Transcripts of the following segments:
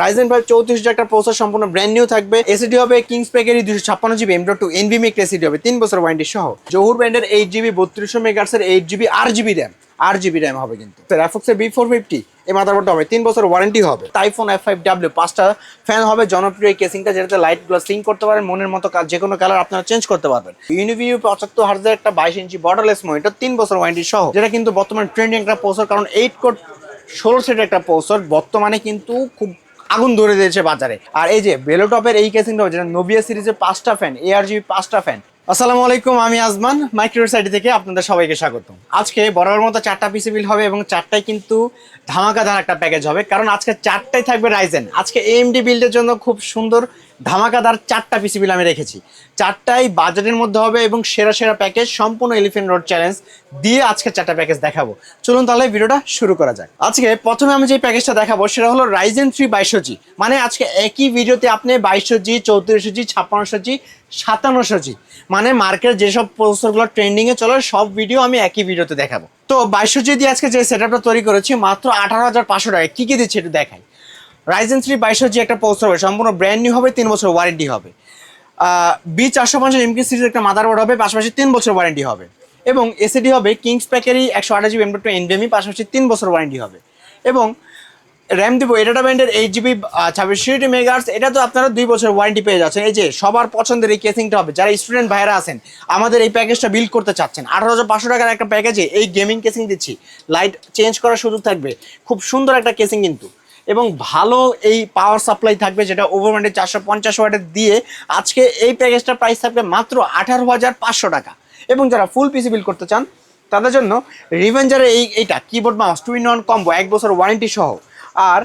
Ryzen five চৌত্রিশ একটা processor সম্পূর্ণ ব্র্যান্ড নিউ থাকবে। এসিডি হবে কিংস প্যাকেরই দুশো ছাপ্পান্ন GB M two NVMe SSD হবে, তিন বছর ওয়ারেন্টি সহ। জহুর ব্র্যান্ডের এইট জিবি বত্রিশশো মেগার্সের এইট জিবি আর জিবি র্যাম আর জিবি র্যাম হবে কিন্তু। র্যাফক্সের বি ফোর ফিফটি এই মাদারবোর্ডটা হবে, তিন বছর ওয়ারেন্টি হবে। টাইফোন এফ ফাইভ ডাব্লিউ পাঁচটা ফ্যান হবে, জনপ্রিয় কেসিংটা যেটাতে লাইটগুলো সিং করতে পারেন, মনের মতো কাজ যে কোনো কালার আপনারা চেঞ্জ করতে পারবেন। ইউনিভিউ পঁচাত্তর হাজার একটা বাইশ ইঞ্চি বর্ডারলেস মনিটর তিন বছর ওয়ারেন্টি সহ, যেটা কিন্তু বর্তমানে ট্রেন্ডিং একটা পোস্টার কারণ এইট কোট ষোলো সেটের একটা পোস্টার বর্তমানে কিন্তু খুব আগুন ধরে দিয়েছে বাজারে। আর এই যে বেলোটপের এই কেসিংটা যেটা নোবিয়া সিরিজের পাঁচটা ফ্যান এআরজি পাঁচটা ফ্যান আসসালামু আলাইকুম, আমি আজমান মাইক্রো সাইড থেকে আপনাদের সবাইকে স্বাগত আজকে বরাবর মতো চারটা পিসি বিল হবে এবং চারটাই কিন্তু ধামাকাধার একটা প্যাকেজ হবে, কারণ আজকে চারটাই থাকবে রাইজেন আজকে এএমডি বিল্ডের জন্য খুব সুন্দর ধামাকাদার চারটা পিসি বিল আমি রেখেছি। চারটাই বাজেটের মধ্যে হবে এবং সেরা সেরা প্যাকেজ, সম্পূর্ণ এলিফেন্ট রোড চ্যালেঞ্জ দিয়ে আজকে চারটা প্যাকেজ দেখাবো। চলুন তাহলে ভিডিওটা শুরু করা যাক। আজকে প্রথমে আমি যে প্যাকেজটা দেখাবো সেটা হলো রাইজেন থ্রি বাইশশো জি মানে আজকে একই ভিডিওতে আপনি বাইশশো জি চৌত্রিশশো জি ছাপ্পান্নশো জি সাতান্নশো জি মানে মার্কেট যেসব প্রসেসরগুলো ট্রেন্ডিংয়ে চলে, সব ভিডিও আমি একই ভিডিওতে দেখাবো। তো বাইশশো জি দিয়ে আজকে যে সেটআপটা তৈরি করেছি, মাত্র আঠারো হাজার পাঁচশো টাকা কী কী দিচ্ছে একটু দেখাই। রাইজেন থ্রি বাইশশো জি একটা প্রসেসর হবে, সম্পূর্ণ ব্র্যান্ড নিউ হবে, তিন বছর ওয়ারেন্টি হবে। বি চারশো পঞ্চাশ এমকে সিরিজ একটা মাদারবোর্ড হবে, পাশাপাশি তিন বছর ওয়ারেন্টি হবে। এবং এসিডি হবে কিংস প্যাকেরই একশো আঠাশ জিবি এম টু এনভিএমই পাশাপাশি তিন বছর ওয়ারেন্টি হবে। এবং র্যাম দিব এটা ব্যান্ডের এইট জিবি ছাব্বিশটি মেগার্স এটা তো আপনারা দুই বছর ওয়ারেন্টি পেয়ে যাচ্ছেন। এই যে সবার পছন্দের এই কেসিংটা হবে, যারা স্টুডেন্ট ভাইরা আছেন, আমাদের এই প্যাকেজটা বিল্ড করতে চাচ্ছেন। আঠারো হাজার পাঁচশো টাকার একটা প্যাকেজে এই গেমিং কেসিং দিচ্ছি। লাইট চেঞ্জ করার সুযোগ থাকবে। খুব সুন্দর একটা কেসিং কিন্তু। এবং ভালো এই পাওয়ার সাপ্লাই থাকবে যেটা ওভারম্যান্ডে চারশো পঞ্চাশ ওয়াটের দিয়ে আজকে এই প্যাকেজটার প্রাইস থাকবে মাত্র আঠারো হাজার পাঁচশো টাকা। এবং যারা ফুল পিসি বিল করতে চান, তাদের জন্য রিভেঞ্জারের এই, এইটা keyboard mouse two in one combo এক বছর ওয়ারেন্টি সহ। আর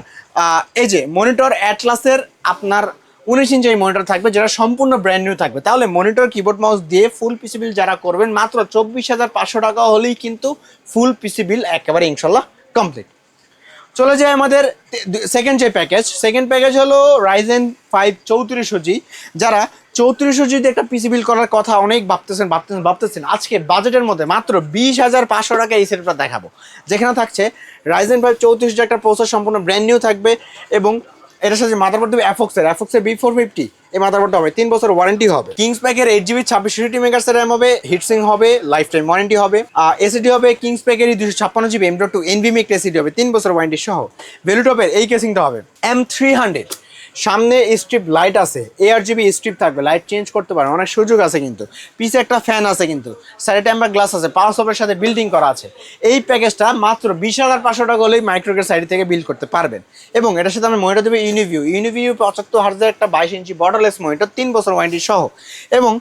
এই যে মনিটর অ্যাটলাসের আপনার উনিশ ইঞ্চি মনিটর থাকবে, যেটা সম্পূর্ণ ব্র্যান্ড নিউ থাকবে। তাহলে মনিটর কিবোর্ড মাউস দিয়ে ফুল পিসি বিল যারা করবেন, মাত্র চব্বিশ হাজার পাঁচশো টাকা হলেই কিন্তু ফুল পিসি বিল একেবারে ইনশাল্লাহ কমপ্লিট চলে যায় আমাদের সেকেন্ড যে প্যাকেজ সেকেন্ড প্যাকেজ হলো রাইজেন ফাইভ চৌত্রিশশো জি যারা চৌত্রিশশো জিতে একটা পিসি বিল করার কথা অনেক ভাবতেছেন ভাবতেছেন ভাবতেছেন। আজকে বাজেটের মধ্যে মাত্র বিশ হাজার পাঁচশো টাকা এই সেটটা দেখাবো। যেখানে থাকছে রাইজেন ফাইভ চৌত্রিশ একটা প্রসেস সম্পূর্ণ ব্র্যান্ড নিউ থাকবে এবং এটার সাথে মাদারবোর্ড দেবে অ্যাফক্সের অ্যাফক্সের বি ফোর ফিফটি এই মাদারবোর্ডটা হবে। তিন বছর ওয়ারেন্টি হবে। কিংস প্যাকের এইট জিবি ছাব্বিশ সিটি মেগার্সের র্যাম হবে হিটসিং হবে লাইফ টাইম ওয়ারেন্টি হবে। আর এসিডি হবে কিংস প্যাকেরই দুশো ছাপ্পান্ন GB M dot two NVMe SSD হবে, তিন বছর ওয়ারেন্টি সহ। ভ্যালুটপের এই কেসিংটা হবে এম থ্রি হান্ড্রেড সামনে স্ট্রিপ লাইট আছে এআর জিবি স্ট্রিপ থাকবে লাইট চেঞ্জ করতে পারে, অনেক সুযোগ আছে কিন্তু। পিছে একটা ফ্যান আছে কিন্তু সাইডে টেম্পার গ্লাস আছে পাওয়ার সপের সাথে বিল্ডিং করা আছে। এই প্যাকেজটা মাত্র বিশ হাজার পাঁচশো টাকা হলেই মাইক্রোগের সাইড থেকে বিল্ড করতে পারবেন। এবং এটার সাথে আমি মনিটর দেবে ইউনিভিউ ইউনিভিউ পঁচাত্তর হাজার একটা বাইশ ইঞ্চি বর্ডারলেস মনিটর তিন বছর ওয়ারেন্টি সহ। এবং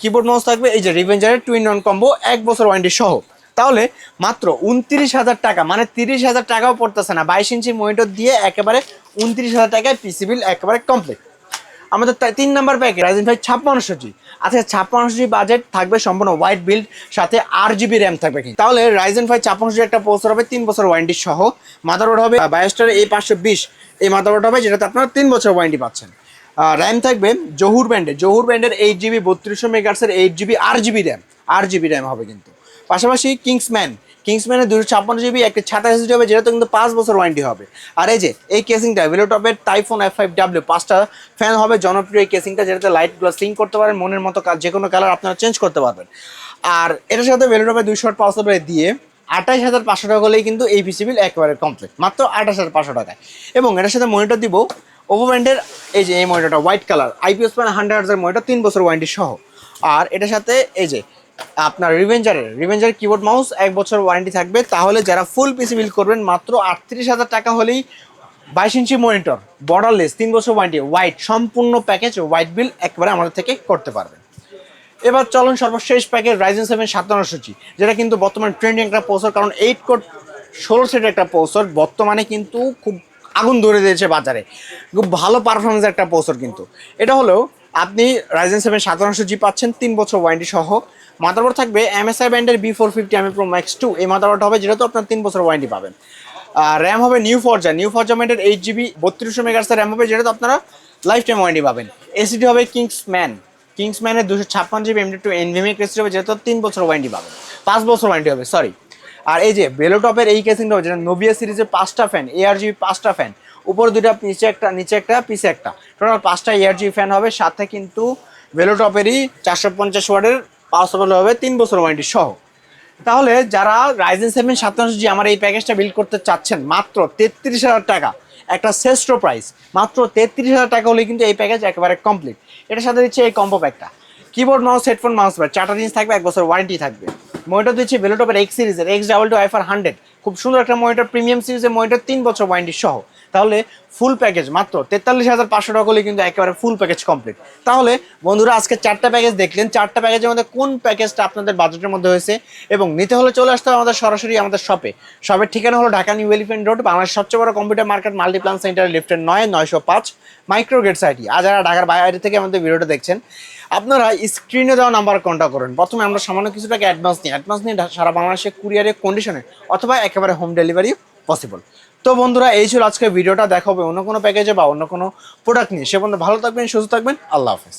কিবোর্ড মাউস থাকবে, এই যে রিভেঞ্জারের টুইন নন কম্বো এক বছর ওয়ারেন্টি সহ। তাহলে মাত্র উনত্রিশ হাজার টাকা মানে তিরিশ হাজার টাকাও পড়তেছে না। বাইশ ইঞ্চি মনিটর দিয়ে একেবারে উনত্রিশ হাজার টাকায় পিসি বিল একেবারে কমপ্লিট আমাদের তিন নাম্বার প্যাকেজ রাইজেন ফাইভ ছাপ্পান্নশো জি আচ্ছা ছাপ্পান্নশো জি বাজেট থাকবে সম্পূর্ণ হোয়াইট বিল্ড সাথে আট জিবি র্যাম থাকবে কিন্তু। তাহলে রাইজেন ফাইভ ছাপ্পান্নশো একটা পোস্টার হবে, তিন বছর ওয়ারেন্টি সহ। মাদারবোর্ড হবে বায়োস্টার এই পাঁচশো বিশ। এই মাদারবোর্ড হবে যেটাতে আপনারা তিন বছর ওয়ারেন্টি পাচ্ছেন। র্যাম থাকবে জহুর ব্যান্ডের জহুর ব্যান্ডের এইট জিবি বত্রিশশো মেগার্সের এইট জিবি আট জিবি র্যাম আট জিবি র্যাম হবে কিন্তু। পাশাপাশি কিংসম্যান কিংসম্যানের দুশো ছাপ্পান্ন জিবি একটা ছাতা এসডি হবে যেটা তো কিন্তু পাঁচ বছর ওয়ারেন্টি হবে। আর এই যে, এই কেসিংটা ভেলোটপের টাইফোন এফ ফাইভ ডাব্লিউ পাঁচটা ফ্যান হবে, জনপ্রিয় এই কেসিংটা যেটাতে লাইটগুলো সিং করতে পারেন, মনের মতো কাজ যে কোনো কালার আপনারা চেঞ্জ করতে পারবেন। আর এটার সাথে ভেলোটপের পাওয়ার সাপ্লাই দিয়ে আঠাশ হাজার পাঁচশো টাকা হলেই কিন্তু এই পিসি বিল একেবারে কমপ্লিট মাত্র আঠাশ হাজার পাঁচশো টাকায় এবং এটার সাথে মনিটর দিব ওভো ব্র্যান্ডের এই যে, এই মনিটরটা white colour IPS panel hundred হাজার মনিটর তিন বছর ওয়ারেন্টি সহ। আর এটার সাথে এই যে আপনার রিভেঞ্জারের রিভেঞ্জার কিবোর্ড মাউস এক বছর ওয়ারেন্টি থাকবে। তাহলে যারা ফুল পিসি বিল করবেন, মাত্র আটত্রিশ হাজার টাকা হলেই বাইশ ইঞ্চি মনিটর বর্ডারলেস তিন বছর ওয়ারেন্টি হোয়াইট সম্পূর্ণ প্যাকেজ হোয়াইট বিল একবারে আমাদের থেকে করতে পারবেন। এবার চলুন সর্বশেষ প্যাকেজ রাইজেন সেভেন সাতান্নশো জি যেটা কিন্তু বর্তমানে ট্রেন্ডিং একটা পোস্টার কারণ এইট কোড ষোলো সেটের একটা পোস্টার বর্তমানে কিন্তু খুব আগুন ধরে দিয়েছে বাজারে। খুব ভালো পারফরমেন্স একটা পোস্টার কিন্তু। এটা হলো আপনি রাইজেন সেভেন সাতান্নশো জি পাচ্ছেন তিন বছর ওয়ারেন্টি সহ। মাদারবোর্ড থাকবে এমএসআই ব্যান্ডের বি ফোর ফিফটি আমি প্রো ম্যাক্স টু এই মাদারবোর্ড হবে যেটা তো আপনার তিন বছর ওয়ারেন্টি পাবেন। র্যাম হবে নিউ ফরজা নিউ ফরজা ব্যান্ডের এইট জিবি বত্রিশশো মেগার্সের র্যাম হবে যেটা তো আপনারা লাইফ টাইম ওয়ারেন্টি পাবেন এসিডি হবে কিংস কিংসম্যান কিংসম্যানের দুশো ছাপ্পান্ন জিবি এমডি টু এনভিএমএ ক্রেসিডি হবে যেটা তিন বছর ওয়ারেন্টি পাবেন। পাঁচ বছর ওয়ারেন্টি হবে সরি আর এই যে বেলোটপের এই কেসিংটা যেটা নোবিয়া সিরিজের পাঁচটা ফ্যান এআর জিবি পাঁচটা ফ্যান উপরে দুইটা নিচে একটা নিচে একটা, পিছে একটা। টোটাল পাঁচটা ইয়ারজি ফ্যান হবে, সাথে কিন্তু ভেলোটপেরই চারশো পঞ্চাশ ওয়ার্ডের পাওয়ার হবে তিন বছর ওয়ারেন্টি সহ। তাহলে যারা রাইজেন সেভেন সাতাশশো জি আমার এই প্যাকেজটা বিল্ড করতে চাচ্ছেন, মাত্র তেত্রিশ হাজার টাকা, একটা শ্রেষ্ঠ প্রাইস মাত্র তেত্রিশ হাজার টাকা হলে কিন্তু এই প্যাকেজ একেবারে কমপ্লিট এটার সাথে দিচ্ছে এই কম্পো প্যাকটা keyboard mouse headphone mouse pad চারটা জিনিস থাকবে, এক বছর ওয়ারেন্টি থাকবে। মনিটর দিচ্ছি ভেলোটপের এক্স সিরিজের এক্স ডাবল টু আইফার হান্ড্রেড খুব সুন্দর একটা মনিটর প্রিমিয়াম সিরিজের মনিটর, তিন বছর ওয়ারেন্টি সহ। তাহলে ফুল প্যাকেজ মাত্র তেতাল্লিশ হাজার পাঁচশো টাকা হলে কিন্তু একেবারে ফুল প্যাকেজ কমপ্লিট তাহলে বন্ধুরা, আজকে চারটা প্যাকেজ দেখলেন। চারটা প্যাকেজের মধ্যে কোন প্যাকেজটা আপনাদের বাজেটের মধ্যে হয়েছে? এবং নিতে হলে চলে আসতে হবে আমাদের সরাসরি আমাদের শপে শপের ঠিকানা হলো ঢাকা নিউ এলিফেন্ট রোড, বাংলাদেশের সবচেয়ে বড় কম্পিউটার মার্কেট মাল্টিপ্লান সেন্টার লিফটের নয়, নয়শো পাঁচ মাইক্রো গেট সাইটি আর যারা ঢাকার বাইরে থেকে আমাদের ভিডিওটা দেখছেন, আপনারা স্ক্রিনে দেওয়া নাম্বার কন্ট্যাক্ট করুন। প্রথমে আমরা সামান্য কিছু টাকা অ্যাডভান্স নিই। অ্যাডভান্স নিয়ে সারা বাংলাদেশে কুরিয়ারের কন্ডিশনে অথবা একেবারে হোম ডেলিভারি পসিবল তো বন্ধুরা, এই ছিল আজকের ভিডিওটা। দেখাবে অন্য কোনো প্যাকেজে বা অন্য কোনো প্রোডাক্ট নিয়ে। সে বন্ধু ভালো থাকবেন, সুস্থ থাকবেন। আল্লাহ হাফেজ।